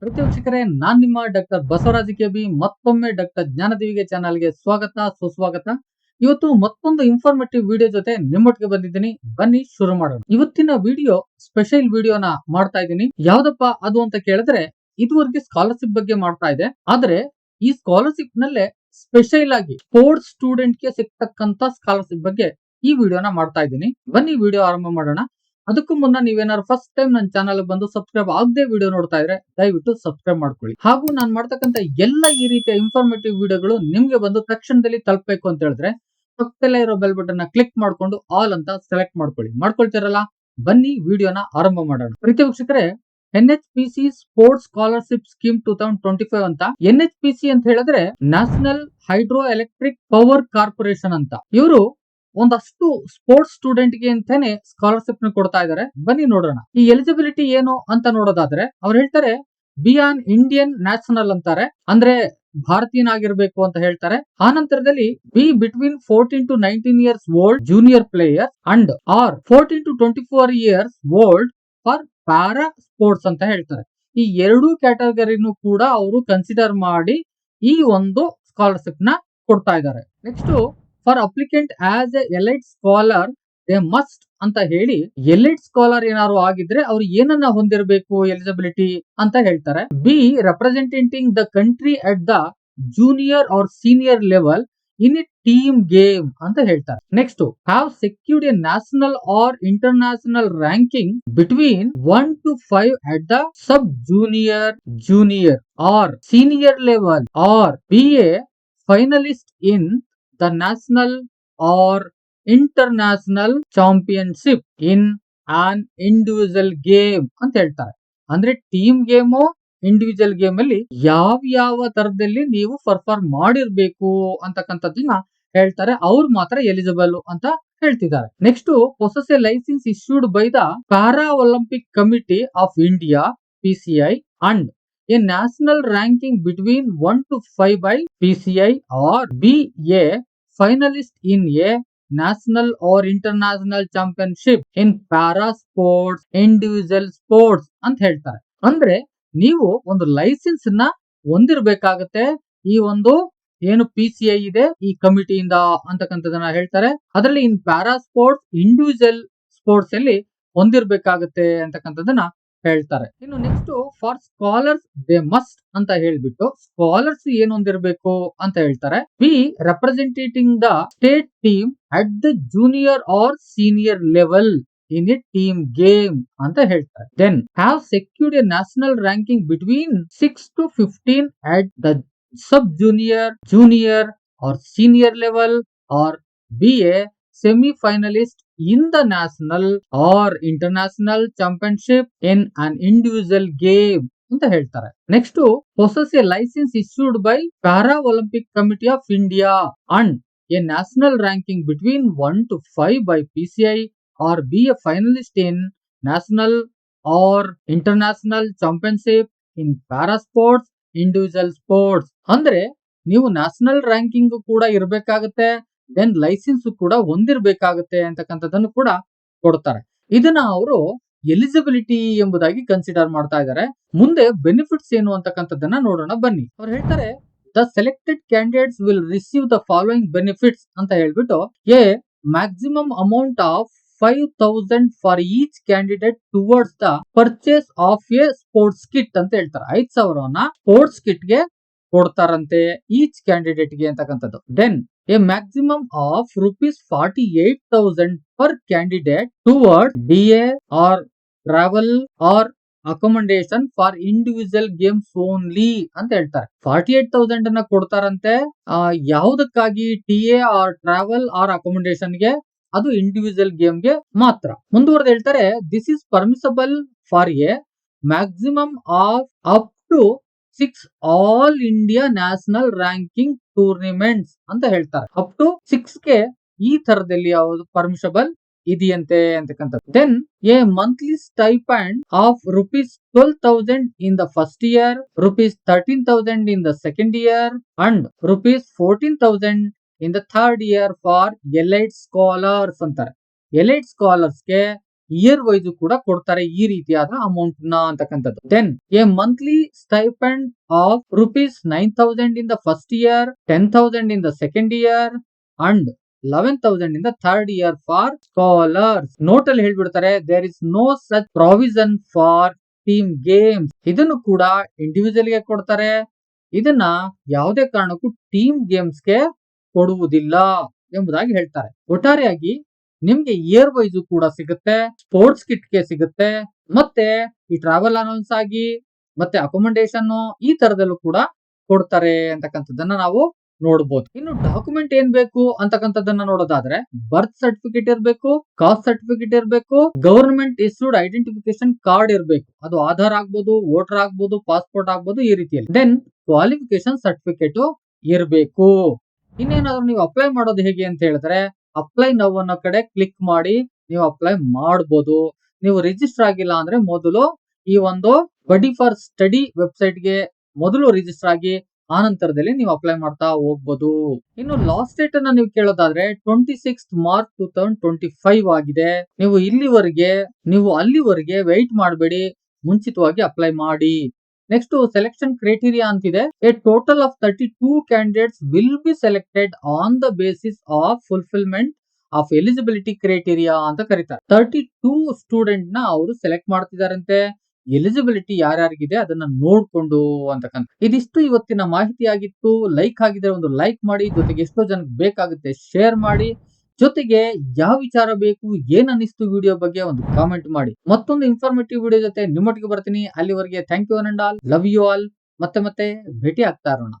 ಪ್ರತಿ ವೀಕ್ಷಕರೇ ನಾನ್ ನಿಮ್ಮ ಡಾಕ್ಟರ್ ಬಸವರಾಜ ಕೆಬಿ, ಮತ್ತೊಮ್ಮೆ ಡಾಕ್ಟರ್ ಜ್ಞಾನದೇವಿಗೆ ಚಾನಲ್ಗೆ ಸ್ವಾಗತ, ಸುಸ್ವಾಗತ. ಇವತ್ತು ಮತ್ತೊಂದು ಇನ್ಫಾರ್ಮೇಟಿವ್ ವಿಡಿಯೋ ಜೊತೆ ನಿಮ್ಮೊಟ್ಟಿಗೆ ಬಂದಿದ್ದೀನಿ. ಬನ್ನಿ, ಶುರು ಮಾಡೋಣ. ಇವತ್ತಿನ ವಿಡಿಯೋ ಸ್ಪೆಷಲ್ ವಿಡಿಯೋನ ಮಾಡ್ತಾ ಇದ್ದೀನಿ. ಯಾವ್ದಪ್ಪ ಅದು ಅಂತ ಕೇಳಿದ್ರೆ, ಇದುವರೆಗೆ ಸ್ಕಾಲರ್ಶಿಪ್ ಬಗ್ಗೆ ಮಾಡ್ತಾ ಇದೆ. ಆದ್ರೆ, ಈ ಸ್ಕಾಲರ್ಶಿಪ್ ನಲ್ಲೇ ಸ್ಪೆಷಲ್ ಆಗಿ ಸ್ಪೋರ್ಟ್ಸ್ ಸ್ಟೂಡೆಂಟ್ಗೆ ಸಿಗ್ತಕ್ಕಂತ ಸ್ಕಾಲರ್ಶಿಪ್ ಬಗ್ಗೆ ಈ ವಿಡಿಯೋನ ಮಾಡ್ತಾ ಇದ್ದೀನಿ. ಬನ್ನಿ ವಿಡಿಯೋ ಆರಂಭ ಮಾಡೋಣ. ಅದಕ್ಕೂ ಮುನ್ನ ನೀವೇನಾದ್ರು ಫಸ್ಟ್ ಟೈಮ್ ನನ್ನ ಚಾನಲ್ ಬಂದು ಸಬ್ಸ್ಕ್ರೈಬ್ ಆಗದೆ ವಿಡಿಯೋ ನೋಡ್ತಾ ಇದ್ರೆ ದಯವಿಟ್ಟು ಸಬ್ಸ್ಕ್ರೈಬ್ ಮಾಡ್ಕೊಳ್ಳಿ. ಹಾಗೂ ನಾನು ಮಾಡ್ತಕ್ಕಂತ ಎಲ್ಲ ಈ ರೀತಿಯ ಇನ್ಫಾರ್ಮೇಟಿವ್ ವಿಡಿಯೋಗಳು ನಿಮ್ಗೆ ಬಂದು ತಕ್ಷಣದಲ್ಲಿ ತಲುಪಬೇಕು ಅಂತ ಹೇಳಿದ್ರೆ ಪಕ್ಕದಲ್ಲೇ ಇರೋ ಬೆಲ್ ಬಟನ್ ಕ್ಲಿಕ್ ಮಾಡ್ಕೊಂಡು ಆಲ್ ಅಂತ ಸೆಲೆಕ್ಟ್ ಮಾಡ್ಕೊಳ್ಳಿ. ಮಾಡ್ಕೊಳ್ತಿರಲ್ಲ? ಬನ್ನಿ ವಿಡಿಯೋನ ಆರಂಭ ಮಾಡೋಣ. ಪ್ರೀತಿ ವೀಕ್ಷಕರೇ N H P C sports scholarship scheme two thousand twenty five ಅಂತ ಎನ್ ಎಚ್ ಪಿ ಸಿ ಅಂತ ಹೇಳಿದ್ರೆ national hydro electric power corporation ಅಂತ. ಇವರು ಒಂದಷ್ಟು ಸ್ಪೋರ್ಟ್ಸ್ ಸ್ಟೂಡೆಂಟ್ಗೆ ಅಂತಾನೆ ಸ್ಕಾಲರ್ಶಿಪ್ನ ಕೊಡ್ತಾ ಇದ್ದಾರೆ ಬನ್ನಿ ನೋಡೋಣ. ಈ ಎಲಿಜಿಬಿಲಿಟಿ ಏನು ಅಂತ ನೋಡೋದಾದ್ರೆ, ಅವ್ರು ಹೇಳ್ತಾರೆ ಬಿ ಆನ್ ಇಂಡಿಯನ್ ನ್ಯಾಷನಲ್ ಅಂತಾರೆ. ಅಂದ್ರೆ ಭಾರತೀಯನಾಗಿರ್ಬೇಕು ಅಂತ ಹೇಳ್ತಾರೆ. ಆ ನಂತರದಲ್ಲಿ be between fourteen to nineteen years old junior player and or fourteen to twenty four years old for para sports ಅಂತ ಹೇಳ್ತಾರೆ. ಈ ಎರಡೂ ಕ್ಯಾಟಗರಿನೂ ಕೂಡ ಅವರು ಕನ್ಸಿಡರ್ ಮಾಡಿ ಈ ಒಂದು ಸ್ಕಾಲರ್ಶಿಪ್ನ ಕೊಡ್ತಾ ಇದ್ದಾರೆ next for applicant as a elite scholar they must ಅಂತ ಹೇಳಿ ಎಲೈಟ್ ಸ್ಕಾಲರ್ ಏನಾದ್ರು ಆಗಿದ್ರೆ ಅವ್ರು ಏನನ್ನ ಹೊಂದಿರಬೇಕು ಎಲಿಜಿಬಿಲಿಟಿ ಅಂತ ಹೇಳ್ತಾರೆ. Be representing the country at the junior or senior level in a team game ಅಂತ ಹೇಳ್ತಾರೆ. Next have secured a national or international ranking between one to five at the sub junior junior or senior level or be a finalist in the national or international championship in an individual game ಅಂತ ಹೇಳ್ತಾರೆ. ಅಂದ್ರೆ team game individual game ಅಲ್ಲಿ ಯಾವ ಯಾವ ತರದಲ್ಲಿ ನೀವು perform ಮಾಡಿರ್ಬೇಕು ಅಂತಕ್ಕಂಥದ್ದನ್ನ ಹೇಳ್ತಾರೆ. ಅವ್ರು ಮಾತ್ರ ಎಲಿಜಿಬಲ್ ಅಂತ ಹೇಳ್ತಿದ್ದಾರೆ. Next possess license issued by the para olympic committee of India PCI and a national ranking between one to five by PCI or be a finalist in a national or international championship in para sports individual sports ಅಂತ ಹೇಳ್ತಾರೆ. ಅಂದ್ರೆ ನೀವು ಒಂದು ಲೈಸೆನ್ಸ್ನ ಹೊಂದಿರಬೇಕಾಗತ್ತೆ. ಈ ಒಂದು ಏನು P C I ಇದೆ, ಈ ಕಮಿಟಿಯಿಂದ ಅಂತಕ್ಕಂಥದನ್ನ ಹೇಳ್ತಾರೆ. ಅದರಲ್ಲಿ in para sports individual sports ಅಲ್ಲಿ ಹೊಂದಿರಬೇಕಾಗತ್ತೆ ಅಂತಕ್ಕಂಥದ್ದನ್ನ ಹೇಳ್ತಾರೆ. ಇನ್ನು next for scholars they must ಅಂತ ಹೇಳ್ಬಿಟ್ಟು ಸ್ಕಾಲರ್ಸ್ ಏನ್ ಅಂತ ಹೇಳ್ತಾರೆ. Be representing the state team at the junior or senior level in a team game ಅಂತ ಹೇಳ್ತಾರೆ. Then have secured a national ranking between six to fifteen at the sub junior junior or senior level or be a semi finalist in the national or international championship in an individual game ಅಂತ ಹೇಳ್ತಾರೆ. Next possess a license issued by para olympic committee of India and a national ranking between one to five by PCI or be a finalist in national or international championship in para sports individual sports ಅಂದ್ರೆ, ನೀವು national ranking ಕೂಡ ಇರಬೇಕಾಗತ್ತೆ then licence ಕೂಡ ಹೊಂದಿರಬೇಕಾಗುತ್ತೆ ಅಂತಕ್ಕಂಥದ್ದನ್ನು ಕೂಡ ಕೊಡ್ತಾರೆ. ಇದನ್ನ ಅವರು ಎಲಿಜಿಬಿಲಿಟಿ ಎಂಬುದಾಗಿ ಕನ್ಸಿಡರ್ ಮಾಡ್ತಾ ಇದ್ದಾರೆ ಮುಂದೆ ಬೆನಿಫಿಟ್ಸ್ ಏನು ಅಂತಕ್ಕಂಥದ್ದನ್ನ ನೋಡೋಣ ಬನ್ನಿ. ಅವ್ರು ಹೇಳ್ತಾರೆ the selected candidates will receive the following benefits ಅಂತ ಹೇಳ್ಬಿಟ್ಟು a maximum amount of five thousand for each candidate towards the purchase of a sports kit ಅಂತ ಹೇಳ್ತಾರೆ. ಐದ್ ಸಾವಿರವನ್ನ ಸ್ಪೋರ್ಟ್ಸ್ ಕಿಟ್ಗೆ ಕೊಡ್ತಾರಂತೆ ಈಚ್ ಕ್ಯಾಂಡಿಡೇಟ್ಗೆ ಅಂತಕ್ಕಂಥದ್ದು. Then a maximum of rupees forty eight thousand per candidate or travel or accommodation for individual games only ಅಂತ ಹೇಳ್ತಾರೆ. Forty eight thousand ಅನ್ನ ಕೊಡ್ತಾರಂತೆ ಯಾವುದಕ್ಕಾಗಿ T A or travel or ಅಕೊಮಡೇಷನ್ಗೆ? ಅದು ಇಂಡಿವಿಜುವಲ್ ಗೇಮ್ಗೆ ಮಾತ್ರ. ಮುಂದುವರೆದು ಹೇಳ್ತಾರೆ this is permissible for a maximum of up to six all India national ranking tournaments ಅಂತ ಹೇಳ್ತಾರೆ. ಅಪ್ ಟು ಸಿಕ್ಸ್ಗೆ ಈ ತರದಲ್ಲಿ ಯಾವುದು ಪರ್ಮಿಷಬಲ್ ಇದೆಯಂತೆ ಅಂತಕ್ಕಂಥದ್ದು. Then a monthly stipend of rupees twelve thousand in the first year rupees thirteen thousand in the second year and rupees fourteen thousand in the third year for elite scholars ಅಂತಾರೆ. Elite ಸ್ಕಾಲರ್ಸ್ಗೆ year wise ಕೂಡ ಕೊಡ್ತಾರೆ ಈ ರೀತಿಯಾದ ಅಮೌಂಟ್ನ ಅಂತಕ್ಕಂಥದ್ದು. Then a monthly stipend of rupees nine thousand in the first year ten thousand in the second year and eleven thousand in the third year for scholars note ಅಲ್ಲಿ ಹೇಳ್ಬಿಡ್ತಾರೆ there is no such provision for team games ಇದನ್ನು ಕೂಡ ಇಂಡಿವಿಜುವಲ್ಗೆ ಕೊಡ್ತಾರೆ. ಇದನ್ನ ಯಾವುದೇ ಕಾರಣಕ್ಕೂ team ಗೇಮ್ಸ್ಗೆ ಕೊಡುವುದಿಲ್ಲ ಎಂಬುದಾಗಿ ಹೇಳ್ತಾರೆ. ಒಟ್ಟಾರೆಯಾಗಿ ನಿಮ್ಗೆ ಇಯರ್ ವೈಸ್ ಕೂಡ ಸಿಗುತ್ತೆ ಸ್ಪೋರ್ಟ್ಸ್ ಕಿಟ್ಗೆ ಸಿಗುತ್ತೆ, ಮತ್ತೆ ಈ ಟ್ರಾವೆಲ್ ಅನೌನ್ಸ್ ಆಗಿ, ಮತ್ತೆ ಅಕೊಮೊಂಡೇಶನ್ ಈ ತರದಲ್ಲೂ ಕೂಡ ಕೊಡ್ತಾರೆ ಅಂತಕ್ಕಂಥದ್ದನ್ನ ನಾವು ನೋಡಬಹುದು ಇನ್ನು ಡಾಕ್ಯುಮೆಂಟ್ ಏನ್ ಬೇಕು ಅಂತಕ್ಕಂಥದ್ದನ್ನ ನೋಡೋದಾದ್ರೆ ಬರ್ತ್ ಸರ್ಟಿಫಿಕೇಟ್ ಇರಬೇಕು ಕಾಸ್ಟ್ ಸರ್ಟಿಫಿಕೇಟ್ ಇರಬೇಕು ಗವರ್ಮೆಂಟ್ ಇಶ್ಯೂಡ್ ಐಡೆಂಟಿಫಿಕೇಶನ್ ಕಾರ್ಡ್ ಇರಬೇಕು. ಅದು ಆಧಾರ್ ಆಗ್ಬೋದು ವೋಟರ್ ಆಗ್ಬೋದು ಪಾಸ್ಪೋರ್ಟ್ ಆಗ್ಬೋದು ಈ ರೀತಿಯಲ್ಲಿ. ದೆನ್ ಕ್ವಾಲಿಫಿಕೇಶನ್ ಸರ್ಟಿಫಿಕೇಟ್ ಇರಬೇಕು. ಇನ್ನೇನಾದ್ರೂ ನೀವು ಅಪ್ಲೈ ಮಾಡೋದು ಹೇಗೆ ಅಂತ ಹೇಳಿದ್ರೆ ಅಪ್ಲೈ ನೌ ಅನ್ನೋ ಕಡೆ ಕ್ಲಿಕ್ ಮಾಡಿ ನೀವು ಅಪ್ಲೈ ಮಾಡಬಹುದು ನೀವು ರಿಜಿಸ್ಟರ್ ಆಗಿಲ್ಲ ಅಂದ್ರೆ ಮೊದಲು ಈ ಒಂದು ಬಡಿ ಫಾರ್ ಸ್ಟಡಿ ವೆಬ್ಸೈಟ್ಗೆ ಮೊದಲು ರಿಜಿಸ್ಟರ್ ಆಗಿ ಆ ನಂತರದಲ್ಲಿ ನೀವು ಅಪ್ಲೈ ಮಾಡ್ತಾ ಹೋಗ್ಬೋದು. ಇನ್ನು ಲಾಸ್ಟ್ ಡೇಟ್ ಅನ್ನ ನೀವು ಕೇಳೋದಾದ್ರೆ twenty six March two thousand twenty five ಆಗಿದೆ. ನೀವು ಇಲ್ಲಿವರೆಗೆ, ನೀವು ಅಲ್ಲಿವರೆಗೆ ವೆಯ್ಟ್ ಮಾಡಬೇಡಿ. ಮುಂಚಿತವಾಗಿ ಅಪ್ಲೈ ಮಾಡಿ. ನೆಕ್ಸ್ಟ್ ಸೆಲೆಕ್ಷನ್ ಕ್ರೈಟೀರಿಯಾ ಅಂತಿದೆ a total of thirty two candidates will be selected on the basis of fulfilment of eligibility criteria ಅಂತ ಕರೀತಾರೆ. ತರ್ಟಿ ಟೂ ಸ್ಟೂಡೆಂಟ್ನ ಅವರು ಸೆಲೆಕ್ಟ್ ಮಾಡ್ತಿದಾರಂತೆ. ಎಲಿಜಿಬಿಲಿಟಿ ಯಾರ್ಯಾರಿಗಿದೆ ಅದನ್ನ ನೋಡ್ಕೊಂಡು ಅಂತಕ್ಕಂಥ. ಇದಿಷ್ಟು ಇವತ್ತಿನ ಮಾಹಿತಿ ಆಗಿತ್ತು ಲೈಕ್ ಆಗಿದ್ರೆ ಒಂದು ಲೈಕ್ ಮಾಡಿ, ಜೊತೆಗೆ ಎಷ್ಟೋ ಜನಕ್ಕೆ ಬೇಕಾಗುತ್ತೆ ಶೇರ್ ಮಾಡಿ. ಜೊತೆಗೆ ಯಾವ ವಿಚಾರ ಬೇಕು ಏನ್ ಅನಿಸ್ತು ವಿಡಿಯೋ ಬಗ್ಗೆ ಒಂದು ಕಾಮೆಂಟ್ ಮಾಡಿ. ಮತ್ತೊಂದು ಇನ್ಫಾರ್ಮೇಟಿವ್ ವಿಡಿಯೋ ಜೊತೆ ನಿಮ್ಮೊಟ್ಟಿಗೆ ಬರ್ತೀನಿ. ಅಲ್ಲಿವರೆಗೆ thank you all love you all ಮತ್ತೆ ಮತ್ತೆ ಭೇಟಿ ಆಗ್ತಾ ಇರೋಣ.